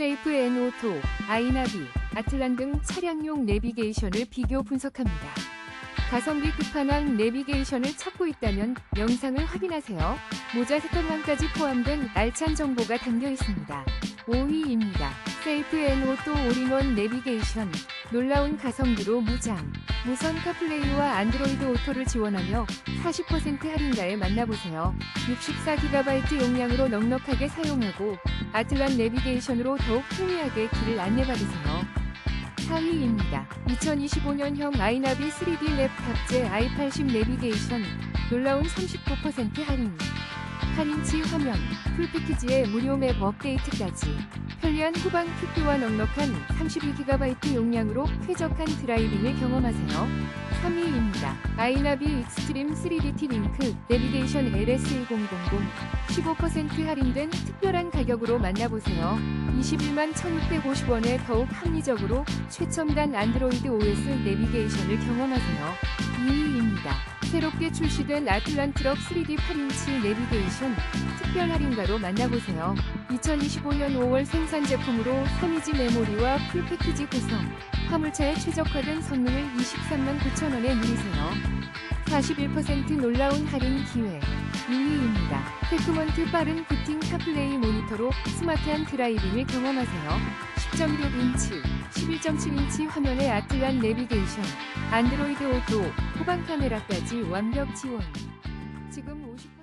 세이프 앤 오토, 아이나비, 아틀란 등 차량용 내비게이션을 비교 분석합니다. 가성비 끝판왕 내비게이션을 찾고 있다면 영상을 확인하세요. 모자 색깔만까지 포함된 알찬 정보가 담겨 있습니다. 5위입니다. 세이프 앤 오토 올인원 내비게이션. 놀라운 가성비로 무장. 무선 카플레이와 안드로이드 오토를 지원하며 40% 할인가에 만나보세요. 64GB 용량으로 넉넉하게 사용하고 아틀란 내비게이션으로 더욱 편리하게 길을 안내받으세요. 4위입니다. 2025년형 아이나비 3D 랩 탑재 i80 내비게이션 놀라운 39% 할인 8인치 화면 풀패키지에 무료 맵 업데이트까지 편리한 후방 큐피와 넉넉한 32GB 용량으로 쾌적한 드라이빙을 경험하세요. 3위입니다. 아이나비 익스트림 3DT 링크 내비게이션 LS1000 15% 할인된 특별한 가격으로 만나보세요. 21만 1650원에 더욱 합리적으로 최첨단 안드로이드 OS 내비게이션을 경험하세요. 2위입니다. 새롭게 출시된 아틀란 트럭 3D 8인치 내비게이션 특별 할인가로 만나보세요. 2025년 5월 생산 제품으로 3이지 메모리와 풀 패키지 구성, 화물차에 최적화된 성능을 23만 9천원에 누리세요. 41% 놀라운 할인 기회. 2위입니다. 테크먼트 빠른 부팅 카플레이 모니터로 스마트한 드라이빙을 경험하세요. 10.6인치, 11.7인치 화면의 아틀란 내비게이션, 안드로이드 오토, 후방 카메라까지 완벽 지원. 지금 50%